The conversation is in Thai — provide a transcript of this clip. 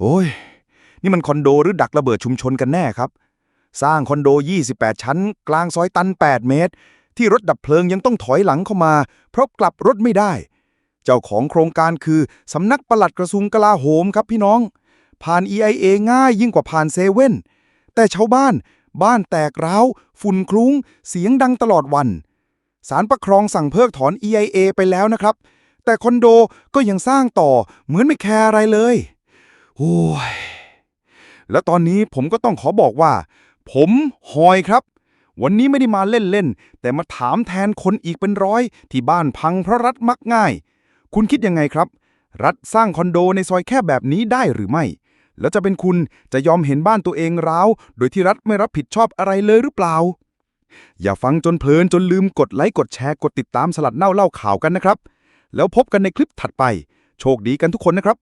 โอ้ย นี่มันคอนโดหรือดักระเบิดชุมชนกันแน่ครับ สร้างคอนโด 28 ชั้น กลางซอยตัน 8 เมตร ที่รถดับเพลิงยังต้องถอยหลังเข้ามา เพราะกลับรถไม่ได้ เจ้าของโครงการคือ สำนักปลัดกระทรวงกลาโหมครับพี่น้อง ผ่าน EIA ง่ายยิ่งกว่าผ่านเซเว่นแต่ชาวบ้านบ้านแตกร้าว ฝุ่นคลุ้ง เสียงดังตลอดวันศาลปกครองสั่งเพิกถอน EIA ไปแล้วนะครับ แต่คอนโดก็ยังสร้างต่อเหมือนไม่แคร์อะไรเลย โอ้ย แล้วตอนนี้ผมก็ต้องขอบอกว่า ผมหอยครับ วันนี้ไม่ได้มาเล่นๆ แต่มาถามแทนคนอีกเป็นร้อย ที่บ้านพังเพราะรัฐมักง่าย คุณคิดยังไงครับ รัฐสร้างคอนโดในซอยแคบแบบนี้ได้หรือไม่ แล้วจะเป็นคุณจะยอมเห็นบ้านตัวเองร้าว โดยที่รัฐไม่รับผิดชอบอะไรเลยหรือเปล่า อย่าฟังจนเพลินจนลืมกดไลค์กดแชร์กดติดตามสลัดเน่าเล่าข่าวกันนะครับ แล้วพบกันในคลิปถัดไป โชคดีกันทุกคนนะครับ